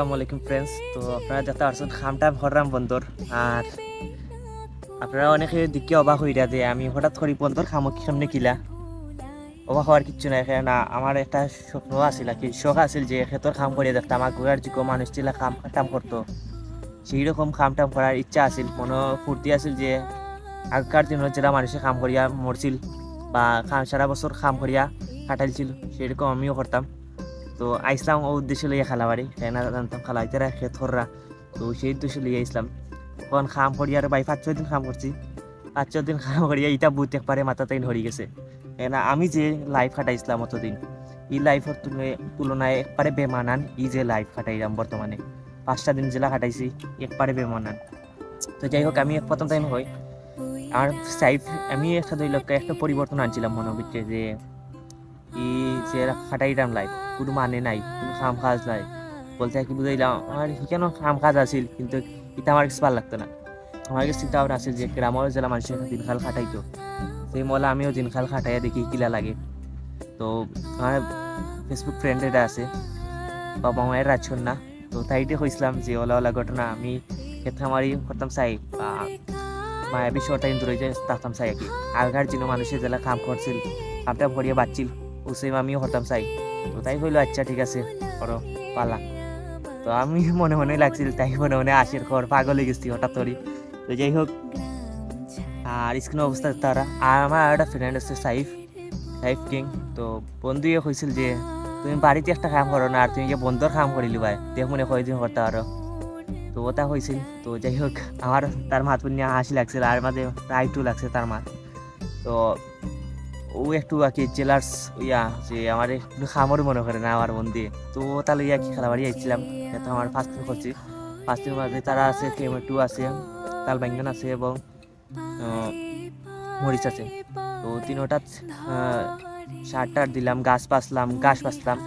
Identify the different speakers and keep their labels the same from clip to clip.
Speaker 1: আসসালামু আলাইকুম ফ্রেন্ডস তো আপনারা যাতে আসছেন খামটা ভররাম বন্দর। আর আপনারা অনেকে দিকে অবাক হইরা যে আমি হঠাৎ করে বন্দর খামো সামনে কিলা। অবাক হওয়ার কিচ্ছু নাই না আমার একটা স্বপ্ন আছিল কি। শখ আছিল যে ক্ষেতর খাম করে দেখতাম আমার ঘোরার যে মানুষ ছিল, খাম টাম করতো। সেই রকম খাম টাম করার ইচ্ছা আছিল। মনে ফুর্তি আছিল যে আগকার দিনত যারা মানুষে কাম করিয়া মরছিল বা খাম সারা বছর কাম করিয়া কাটাইছিল সেরকম আমিও করতাম। তো আইসলাম ও উদ্দেশ্য লইয়া খেলা বাড়ি। কেন জানতাম, খেলা হইতে রাখে থররা। তো সেই উদ্দেশ্য লইয়া আইসলাম। তখন খাম করিয়া আর ভাই পাঁচ ছয় দিন খাম করছি। পাঁচ ছয় দিন খাম করিয়া ইটা বুথ একবারে মাথাতে হরি গেছে। কেন আমি যে লাইফ কাটাইছিলাম অতদিন, এই লাইফের তুলনায় একবারে বেমানান ই যে লাইফ কাটাইলাম বর্তমানে। পাঁচটা দিন জেলা কাটাইছি, একবারে বেমানান। তো যাই হোক, আমি প্রথম টাইম হই আর সাইফ আমি একটা দুই লক্ষ একটা পরিবর্তন আনছিলাম মনের ভিতরে যে ই যে খাটাইলাম লাইফ কোনো মানে নাই কোনো কাম কাজ নাই বলতে কি বুঝাইলাম আমার কেন কাম কাজ আছিল কিন্তু এটা আমার কিছু ভালো লাগতো না আমার কাছে চিন্তা ভাবনা আছিল যে গ্রামের জেলা মানুষের দিনখাল খাটাইতো সেই মলে আমিও দিনখাল খাটাইয়া দেখি কিলা লাগে তো আমার ফেসবুক ফ্রেন্ড এটা আছে বাবা মায়ের রাখছেন না তো তাইতে কইছিলাম যে ওলা ওলা ঘটনা আমি ক্ষেত্রে আমারই করতাম চাই মায়াবী শর্ট টাইম ধরে যায় তাকতাম চাই আর কি আগেকার যিনি মানুষের জেলা কাম করছিল কামটা ভরিয়ে বাচ্ছিল ও আমিও করতাম চাই। তো তাই হইল আচ্ছা ঠিক আছে, করো, পালা। তো আমি মনে মনে লাগছিল, তাই মনে মনে আশির খবর পাগল হয়ে গেছি হঠাৎ করে তো যাই হোক, আর স্ক্রিন অবস্থা তারা, আর আমার একটা ফ্রেন্ড আছে, সাইফ সাইফ কিং। তো বন্ধুয়ে কইছিল যে, তুমি বাড়িতে একটা কাম করো না, আর তুমি যে বন্ধর কাম করিলি ভাই, দেখ মনে কয়দিন করতে পারো তো ওটা হয়েছিল তো যাই হোক, আমার, তার মাত নিয়ে হাসি লাগছিল, আর মাঝে একটু লাগছে তার মাত। তো ও একটু আর কি জেলার্স ইয়া, যে আমার একটু খামর মনে করে না আমার দিয়ে তো তাহলে ইয়া কি খেলাবাড়ি আইছিলাম। এটা আমার ফার্স্ট দিন করছি। ফার্স্ট দিন মাঝে তারা আছে টমেটো আছে, তাল ব্যাঙ্গন আছে এবং মরিচ আছে। তো তিনোটা সার টার দিলাম, গাছ পাসলাম গাছ পাসলাম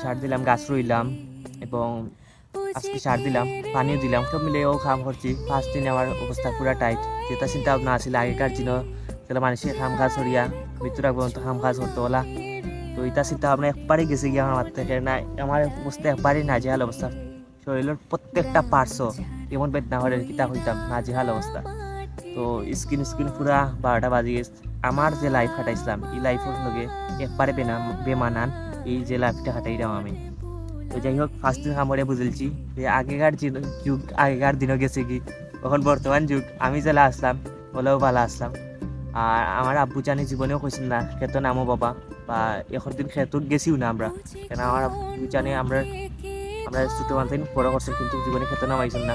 Speaker 1: সার দিলাম, গাছ রইলাম এবং আজকে সার দিলাম, পানিও দিলাম। সব মিলে ও খাম করছি। ফার্স্ট দিনে আমার অবস্থা পুরা টাইট যেটা চিন্তা ভাবনা আছিল, আগেকার দিন তাহলে মানুষের খাম কাজ করিয়া মৃত্যুর পর্যন্ত খাম কাজ করতে ওলা তো এটা চিন্তা ভাবনা একবারই গেছে গিয়ে আমার মাথা থেকে না আমার অবস্থা একবারই নাজেহাল অবস্থা। শরীরের প্রত্যেকটা পার্শ্ব এমন বেদনা হলে কিতা হইতাম, নাজেহাল অবস্থা। তো স্কিন স্কিন পুরা বারোটা বাজে গেছে। আমার যে লাইফ কাটাইছিলাম এই লাইফের লগে একবারে বেনা বেমানান এই যে লাইফটা কাটাইলাম আমি। তো যাই হোক ফার্স্ট দিন বুঝেছি যে আগেকার যুগ আগেকার দিনও গেছে কি তখন বর্তমান যুগ। আমি জেলা আসলাম, ওলাও ভালো আসলাম। আর আমার আব্বু জানি জীবনেও কইছেন না খেত নামো বাবা। বা এখন দিন খেতত গেছিও না আমরা। কেন আমার আব্বু জানে আমরা আমরা ছোটো মানুষ বড় করছেন কিন্তু জীবনে খেতে নামাইছেন না।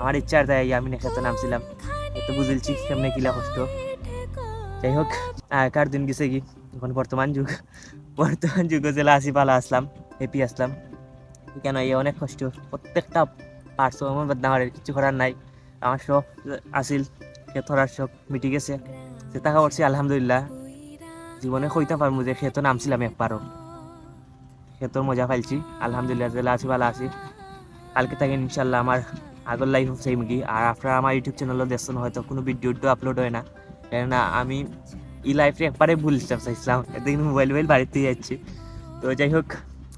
Speaker 1: আমার ইচ্ছা আর তাই, আমি খেতে নামছিলাম তো বুঝেছি কেমনে কিলা কষ্ট। যাই হোক আগেকার দিন গেছে কি? এখন বর্তমান যুগ। বর্তমান যুগ জেলা আসি পালা আসলাম হ্যাপি আসলাম কেন এই অনেক কষ্ট। প্রত্যেকটা পার্টস আমার কিছু করার নাই। আমার শখ আছিল খেত ধরার শখ মিটি গেছে। সেটা করছি আলহামদুলিল্লাহ। জীবনে কইতে পারব যে খেতো নামছিলাম একবারও খেতর মজা পাইছি, আলহামদুলিল্লাহ জেলা আছি ভালো আছি। কালকে থেকে ইনশাল্লাহ আমার আগর লাইফ সেই কি। আর আপনারা আমার ইউটিউব চ্যানেলও দেখছেন হয়তো কোনো ভিডিও আপলোড হয় না। কেননা আমি ই লাইফে একবারে ভুলতে চাইছিলাম। এদিন মোবাইল মোবাইল বাড়িতে যাচ্ছি তো যাই হোক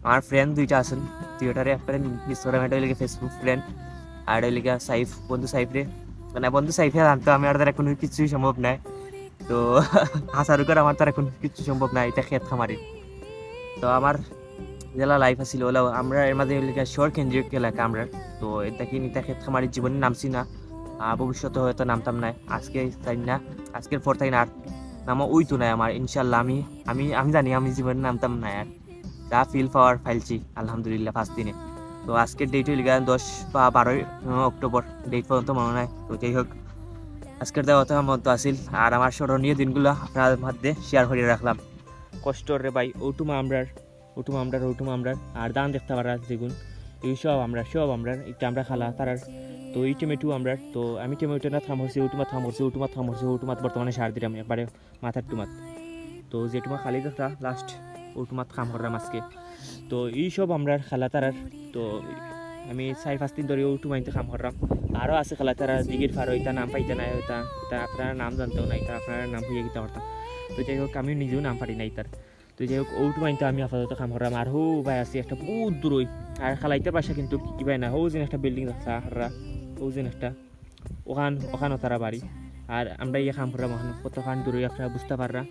Speaker 1: আমার ফ্রেন্ড দুইটা আছেন দুইটারে একবারে মিস এটা হইলে ফেসবুক ফ্রেন্ড আর হইলে সাইফ বন্ধু সাইফ রে মানে বন্ধু সাইফে জানতো, আমি আর দ্বারা কোনো কিছুই সম্ভব নাই। তো হাসারু করে আমার তার এখন কিছু সম্ভব নাই এটা খেত খামারি। তো আমার জেলা লাইফ আছিল ওলাও আমরা এর মাঝে শহর কেন্দ্রিক এলাকা আমরা। তো এটা কি নিতা খেত খামারির জীবনে নামছি না। ভবিষ্যতে হয়তো নামতাম না আজকে তাই না, আজকের পর তাই না নামও ওই তো নাই আমার ইনশাল্লাহ আমি আমি আমি জানি আমি জীবনে নামতাম না আর। যা ফিল পাওয়ার ফাইলছি আলহামদুলিল্লাহ ফার্স্ট দিনে। তো আজকের ডেট হইল দশ বা বারোই অক্টোবর ডেট পর্যন্ত মনে নাই। তো যাই হোক আজকের দেওয়া তো মতো আসিল আর আমার স্মরণীয় দিনগুলো আপনার মধ্যে শেয়ার করে রাখলাম। কষ্টর রে ভাই ওটুমা আমরার ওটুমা আমরার ওটুমা আমরার। আর দান দেখতে পারা যেগুন, এই সব আমরা সব আমরা একটা আমরা খালা তারার। তো এই টমেটো আমরা তো আমি টমেটো না থাম হচ্ছে ওটুমা থাম হচ্ছে ওটুমা থাম হচ্ছে ওটুমাত বর্তমানে সার দিলাম, একবারে মাথার টুমাত। তো যে টুমা খালি দেখা লাস্ট ওটুমাত খাম করলাম আজকে। তো এই সব আমরা খালা তারার, তো আমি চারি পাঁচ দিন ধরে ওটুমাইতে কাম করলাম আরও আছে খালা তারা দিঘির ফারো এটা নাম পাইতে নাই এটা আপনারা নাম জানতেও নাই তা আপনারা নাম হইয়া গিতে পারতাম তো যাই হোক আমি নিজেও নাম পারি নাই তার তো যাই হোক ওটু মাইনতে আমি আপাতত কাম করলাম আর হো, ভাই, আছি একটা বহুত দূরই আর খালাইতে পাশে কিন্তু কি পায় না ও যেন একটা বিল্ডিং আছে আহাররা ও যেন একটা ওখান ওখানও তারা বাড়ি আর আমরা ইয়ে কাম করলাম ওখানে কতখান দূরে আপনারা বুঝতে পাররা